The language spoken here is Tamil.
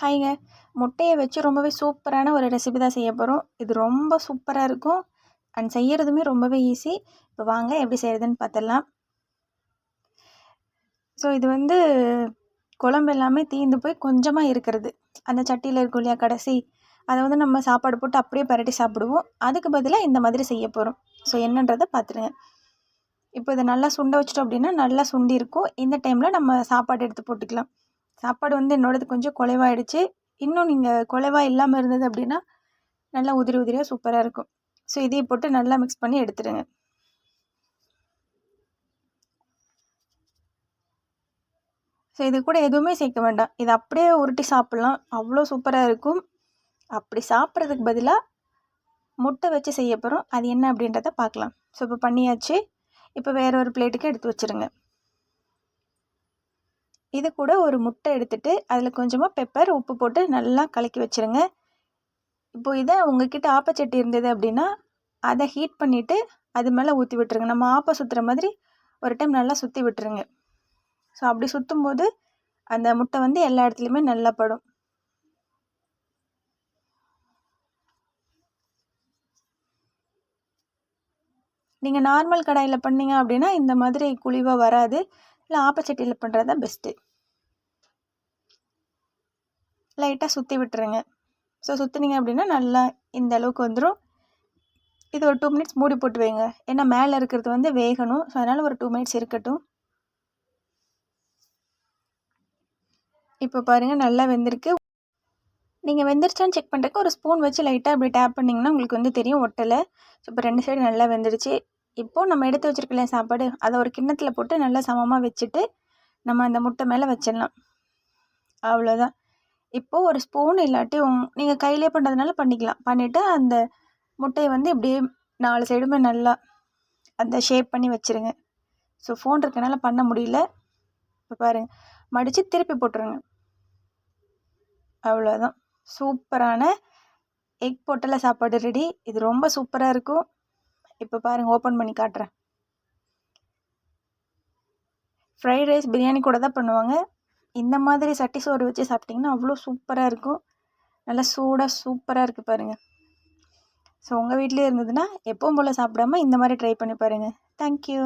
ஹாய்ங்க. முட்டையை வச்சு ரொம்பவே சூப்பரான ஒரு ரெசிபி தான் செய்ய போகிறோம் இது ரொம்ப சூப்பராக இருக்கும். அண்ட் செய்கிறதுமே ரொம்பவே ஈஸி இப்போ வாங்க எப்படி செய்கிறதுன்னு பார்த்துடலாம். ஸோ இது வந்து குழம்பு எல்லாமே தீர்ந்து போய் கொஞ்சமாக இருக்கிறது. அந்த சட்டியில் இருக்கும் இல்லையா கடைசி. அதை வந்து நம்ம சாப்பாடு போட்டு அப்படியே பரட்டி சாப்பிடுவோம். அதுக்கு பதிலாக இந்த மாதிரி செய்ய போகிறோம் ஸோ என்னன்றதை பார்த்துருங்க இப்போ இதை நல்லா சுண்ட வச்சிட்டோம் அப்படின்னா நல்லா சுண்டி இருக்கும். இந்த டைமில் நம்ம சாப்பாடு எடுத்து போட்டுக்கலாம். சாப்பாடு வந்து என்னோடது கொஞ்சம் குலைவாயிடுச்சு இன்னும் நீங்கள் குலைவாக இல்லாமல் இருந்தது அப்படின்னா நல்லா உதிரி உதிரியாக சூப்பராக இருக்கும். ஸோ இதையும் போட்டு நல்லா மிக்ஸ் பண்ணி எடுத்துடுங்க. ஸோ இது கூட எதுவுமே சேர்க்க வேண்டாம். இது அப்படியே உருட்டி சாப்பிட்லாம். அவ்வளோ சூப்பராக இருக்கும். அப்படி சாப்பிட்றதுக்கு பதிலாக முட்டை வச்சு செய்ய போகிறோம் அது என்ன அப்படின்றத பார்க்கலாம். ஸோ இப்போ பண்ணியாச்சு. இப்போ வேற ஒரு பிளேட்டுக்கு எடுத்து வச்சுருங்க. இது கூட ஒரு முட்டை எடுத்துகிட்டு அதில் கொஞ்சமாக பெப்பர் உப்பு போட்டு நல்லா கலக்கி வச்சுருங்க. இப்போது இதை உங்ககிட்ட ஆப்பச்சட்டி இருந்தது அப்படின்னா அதை ஹீட் பண்ணிவிட்டு அது மேலே ஊற்றி விட்டுருங்க. நம்ம ஆப்பை சுற்றுற மாதிரி ஒரு டைம் நல்லா சுற்றி விட்டுருங்க. ஸோ அப்படி சுற்றும் போது அந்த முட்டை வந்து எல்லா இடத்துலையுமே நல்லா படும். நீங்கள் நார்மல் கடாயில் பண்ணீங்க அப்படின்னா இந்த மாதிரி குழிவாக வராது. இல்லை ஆப்பச்சட்டியில் பண்ணுறது தான் பெஸ்ட்டு லைட்டாக சுற்றி விட்டுருங்க. ஸோ சுற்றுனீங்க அப்படின்னா நல்லா இந்த அளவுக்கு வந்துடும் இது ஒரு டூ மினிட்ஸ் மூடி போட்டு வைங்க. ஏன்னா மேலே இருக்கிறது வந்து வேகணும். ஸோ அதனால் ஒரு டூ மினிட்ஸ் இருக்கட்டும். இப்போ பாருங்கள் நல்லா வெந்திருக்கு. நீங்கள் வெந்துருச்சான்னு செக் பண்ணுறதுக்கு ஒரு ஸ்பூன் வச்சு லைட்டாக அப்படி டேப் பண்ணிங்கன்னா உங்களுக்கு வந்து தெரியும் ஒட்டலை. ஸோ இப்போ ரெண்டு சைடு நல்லா வெந்துருச்சு. இப்போது நம்ம எடுத்து வச்சுருக்கல சாப்பாடு அதை ஒரு கிண்ணத்தில் போட்டு நல்லா சமமாக வச்சுட்டு நம்ம அந்த முட்டை மேலே வச்சிடலாம். அவ்வளோதான் இப்போது ஒரு ஸ்பூன் இல்லாட்டி உங் நீங்கள் கையிலே பண்ணுறதுனால பண்ணிக்கலாம். பண்ணிவிட்டு அந்த முட்டையை வந்து இப்படியே நாலு சைடுமே நல்லா அந்த ஷேப் பண்ணி வச்சுருங்க. ஸோ ஃபோன் இருக்கனால பண்ண முடியல. இப்போ பாருங்கள் மடித்து திருப்பி போட்டுருங்க. அவ்வளோதான் சூப்பரான எக் பொட்டலை சாப்பாடு ரெடி இது ரொம்ப சூப்பராக இருக்கும். இப்போ பாருங்கள் ஓப்பன் பண்ணி காட்டுறேன். ஃப்ரைட் ரைஸ் பிரியாணி கூட தான் பண்ணுவாங்க. இந்த மாதிரி சட்டி சோறு வச்சு சாப்பிட்டிங்கன்னா அவ்வளோ சூப்பராக இருக்கும். நல்லா சூடாக சூப்பராக இருக்குது பாருங்கள் ஸோ உங்கள் வீட்லேயே இருந்ததுன்னா எப்பவும் போல் சாப்பிடாம இந்த மாதிரி ட்ரை பண்ணி பாருங்கள் தேங்க்யூ